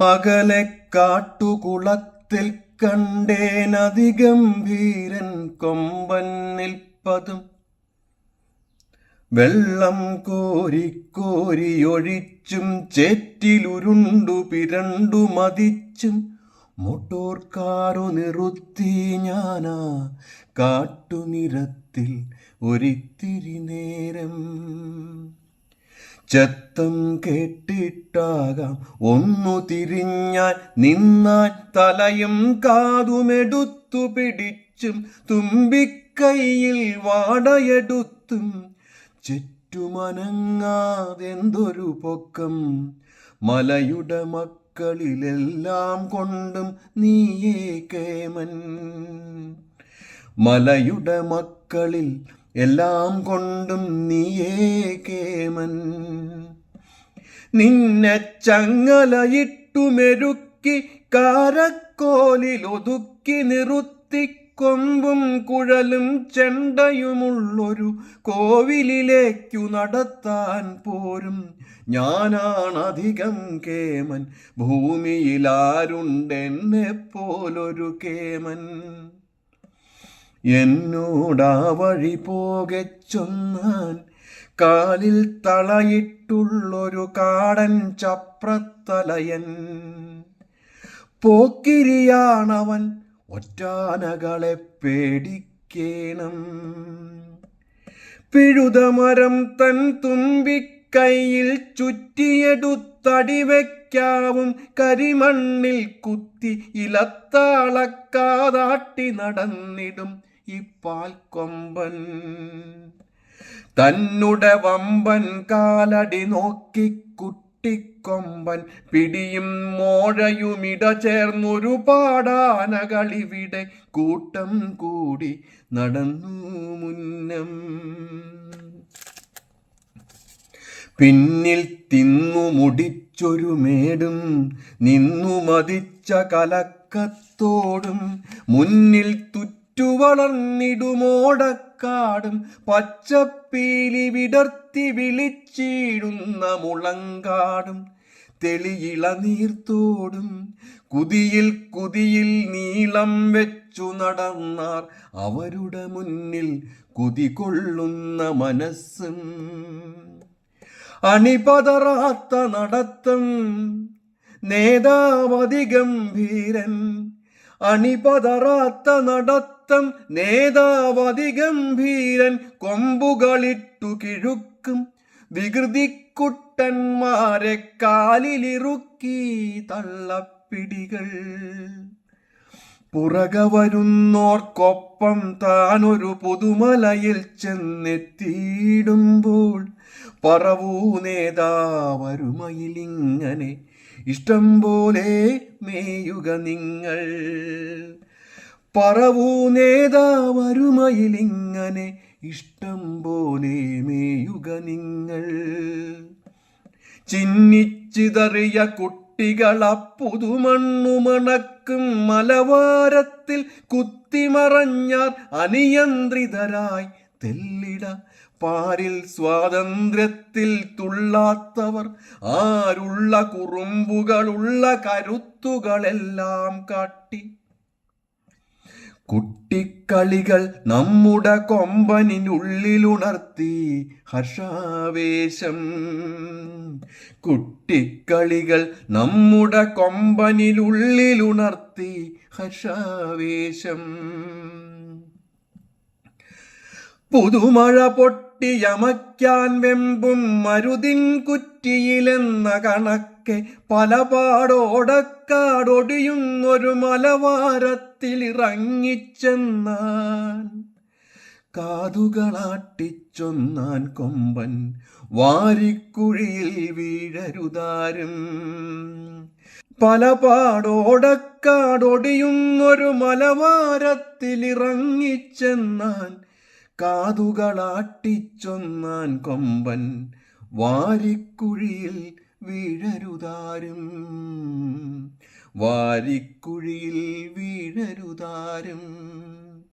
അകലെ കാട്ടുകുളത്തിൽ കണ്ടേനതിഗംഭീരൻ കൊമ്പൻ നിൽപ്പതും. വെള്ളം കോരി കോരിയൊഴിച്ചും ചേറ്റിലുരുണ്ടു പിരണ്ടു മതിച്ചും. മോട്ടോർ നിറുത്തി ഞാനാ കാട്ടുനിരത്തിൽ ഒരിത്തിരി നേരം. ചെത്തം കേട്ടിട്ടാകാം. ഒന്നു തിരിഞ്ഞാൽ നിന്നാൽ തലയും കാതുമെടുത്തു പിടിച്ചും തുമ്പിക്കൈയിൽ വാടയെടുത്തും. ചുറ്റുമനങ്ങാതെന്തൊരു പൊക്കം. മലയുടെ മക്കളിലെല്ലാം കൊണ്ടും നീയേ കേമൻ. മലയുടെ മക്കളിൽ എല്ലാം കൊണ്ടും നീയേ കേമൻ. നിന്നെ ചങ്ങലയിട്ടു മെരുക്കി കാരക്കോലിൽ ഒതുക്കി നിറുത്തി കൊമ്പും കുഴലും ചെണ്ടയുമുള്ളൊരു കോവിലിലേക്കു നടത്താൻ പോരും. ഞാനാണധികം കേമൻ. ഭൂമിയിലാരുണ്ടെന്നെ പോലൊരു കേമൻ. എന്നോടാ വഴി പോകെ ചൊന്നാൻ. കാലിൽ തളയിട്ടുള്ളൊരു കാടൻ ചപ്രത്തലയൻ. പോക്കിരിയാണവൻ ഒറ്റാനകളെ പേടിക്കേണം. പിഴുതമരം തൻ തുമ്പിക്കൈയിൽ ചുറ്റിയെടുത്തടി വയ്ക്കാവും കരിമണ്ണിൽ കുത്തി ഇലത്താളക്കാതാട്ടി നടന്നിടും. ഈ കൊമ്പൻ. തന്നുടെ വമ്പൻ കാലടി നോക്കി കുട്ടിക്കൊമ്പൻ പിടിയും മോഴയുമിട ചേർന്നൊരു പാടാനകളിവിടെ കൂട്ടം കൂടി നടന്നു മുന്നം. പിന്നിൽ തിന്നു മുടിച്ചൊരു മേടും നിന്നു മതിച്ച കലക്കത്തോടും മുന്നിൽ തുറ്റു വളർന്നിടുമോടക്കാടും പച്ചപ്പീലി വിടർത്തി വിളിച്ചിടുന്ന മുളങ്കാടും തെളിയിളനീർത്തോടും കുതിയിൽ കുതിയിൽ നീളം വെച്ചു നടന്നാർ അവരുടെ മുന്നിൽ കുതി കൊള്ളുന്ന മനസ്സും. അണിപതറാത്ത നടത്തം നേതാവതി ഗംഭീരൻ അണിപതറാത്ത നടത്തം നേതാവതി ഗംഭീരൻ കൊമ്പുകളിട്ടു കിഴുക്കും. വികൃതിക്കുട്ടന്മാരെ കാലിലിറുക്കി തള്ളപ്പിടികൾ. പുറക വരുന്നോർക്കൊപ്പം താനൊരു പുതുമലയിൽ ചെന്നെത്തിയിടുമ്പോൾ പറവൂ നേതാവരുമയിലിങ്ങനെ ഇഷ്ടം പോലെ മേയുക നിങ്ങൾ. പറവൂ നേതാവരുമയിലിങ്ങനെ ഇഷ്ടം പോലെ മേയുക നിങ്ങൾ. ചിന്നിച്ചിതറിയ കുട്ടികളപ്പുതുമണ്ണുമണക്കും മലവാരത്തിൽ കുത്തിമറഞ്ഞാർ അനിയന്ത്രിതരായി തെല്ലിട. പാരിൽ സ്വാതന്ത്ര്യത്തിൽ തുള്ളാത്തവർ ആരുള്ള കുറുമ്പുകളുള്ള കരുത്തുകളെല്ലാം കാട്ടി കുട്ടിക്കളികൾ നമ്മുടെ കൊമ്പനിനുള്ളിലുണർത്തി ഹർഷാവേശം. കുട്ടിക്കളികൾ നമ്മുടെ കൊമ്പനിലുള്ളിലുണർത്തി ഹർഷാവേശം. പുതുമഴ പൊട്ടിയമയ്ക്കാൻ വെമ്പും മരുതിൻ കുറ്റിയിലെന്ന കണക്കെ പല പാടോടക്കാടൊടിയുന്നൊരു മലവാരത്തിലിറങ്ങിച്ചെന്നാൻ കാതുകളാട്ടിച്ചൊന്നാൻ കൊമ്പൻ വാരിക്കുഴിയിൽ വീഴരുതാരും. പല പാടോടക്കാടൊടിയുന്നൊരു മലവാരത്തിലിറങ്ങിച്ചെന്നാൻ കാതുകളാട്ടിച്ചൊന്നാൻ കൊമ്പൻ വാരിക്കുഴിയിൽ വീഴരുതാരും. വാരിക്കുഴിയിൽ വീഴരുതാരും.